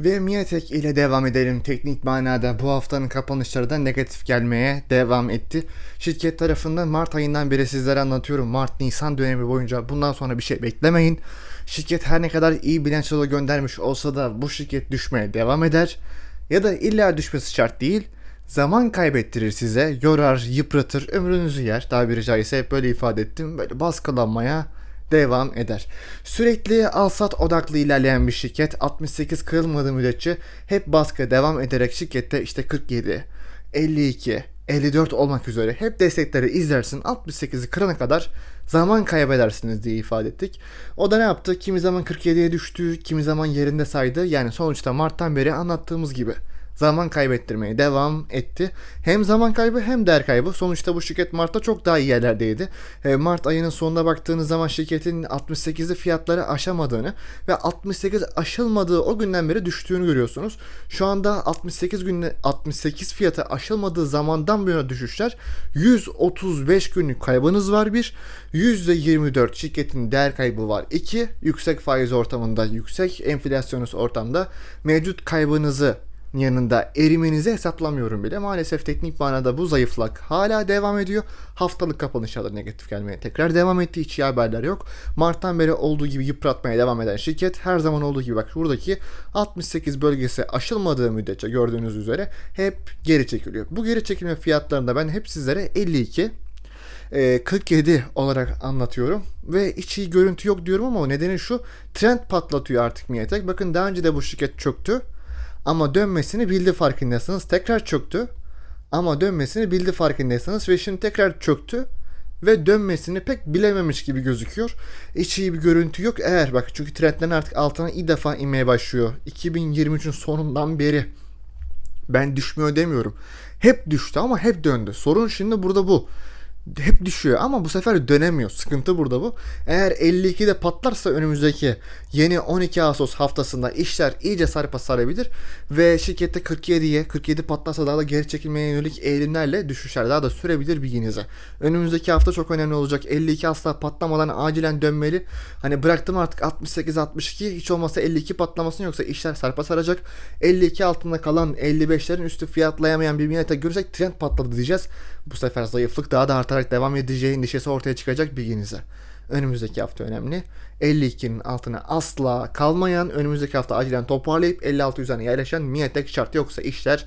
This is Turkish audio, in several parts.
Ve Miatek ile devam edelim. Teknik manada bu haftanın kapanışları da negatif gelmeye devam etti. Şirket tarafından Mart ayından beri sizlere anlatıyorum. Mart-Nisan dönemi boyunca bundan sonra bir şey beklemeyin. Şirket her ne kadar iyi bilançolu göndermiş olsa da bu şirket düşmeye devam eder. Ya da illa düşmesi şart değil. Zaman kaybettirir size, yorar, yıpratır, ömrünüzü yer. Tabiri caizse hep böyle ifade ettim. Böyle baskılanmaya devam eder. Sürekli alsat odaklı ilerleyen bir şirket 68 kırılmadığı müddetçe hep baskı devam ederek şirkette işte 47, 52, 54 olmak üzere hep destekleri izlersin 68'i kırana kadar zaman kaybedersiniz diye ifade ettik. O da ne yaptı? Kimi zaman 47'ye düştü, kimi zaman yerinde saydı. Yani sonuçta Mart'tan beri anlattığımız gibi zaman kaybettirmeye devam etti. Hem zaman kaybı hem değer kaybı. Sonuçta bu şirket Mart'ta çok daha iyi yerlerdeydi. E, Mart ayının sonuna baktığınız zaman şirketin 68'i fiyatları aşamadığını ve 68 aşılmadığı o günden beri düştüğünü görüyorsunuz. Şu anda 68 günde 68 fiyatı aşılmadığı zamandan bu yana düşüşler 135 günlük kaybınız var bir. %24 şirketin değer kaybı var 2. Yüksek faiz ortamında, yüksek enflasyonist ortamda mevcut kaybınızı yanında erimenizi hesaplamıyorum bile. Maalesef teknik manada bu zayıflık hala devam ediyor. Haftalık kapanışlar negatif gelmeye tekrar devam etti. Hiç iyi haberler yok. Mart'tan beri olduğu gibi yıpratmaya devam eden şirket her zaman olduğu gibi bak buradaki 68 bölgesi aşılmadığı müddetçe gördüğünüz üzere hep geri çekiliyor. Bu geri çekilme fiyatlarında ben hep sizlere 52 e, 47 olarak anlatıyorum ve hiç iyi görüntü yok diyorum ama nedeni şu trend patlatıyor artık Miatek. Bakın daha önce de bu şirket çöktü. Ama dönmesini bildi farkındaysanız tekrar çöktü. Ama dönmesini bildi farkındaysanız ve şimdi tekrar çöktü ve dönmesini pek bilememiş gibi gözüküyor. Hiç iyi bir görüntü yok eğer bak çünkü trendlerin artık altına ilk defa inmeye başlıyor. 2023'ün sonundan beri. Ben düşmüyor demiyorum. Hep düştü ama hep döndü. Sorun şimdi burada bu hep düşüyor ama bu sefer dönemiyor. Sıkıntı burada bu. Eğer 52'de patlarsa önümüzdeki yeni 12 Ağustos haftasında işler iyice sarpa sarabilir ve şirkette 47'ye 47 patlarsa daha da geri çekilmeye yönelik eğilimlerle düşüşler daha da sürebilir bilginize. Önümüzdeki hafta çok önemli olacak. 52 asla patlamadan acilen dönmeli. Hani bıraktım artık 68 62 hiç olmazsa 52 patlamasın yoksa işler sarpa saracak. 52 altında kalan 55'lerin üstü fiyatlayamayan bir minete görsek trend patladı diyeceğiz. Bu sefer zayıflık daha da artarak devam edeceği endişesi ortaya çıkacak bilginize. Önümüzdeki hafta önemli. 52'nin altına asla kalmayan, önümüzdeki hafta acilen toparlayıp 56 üzerine yerleşen Miatek şart yoksa işler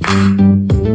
Thank you.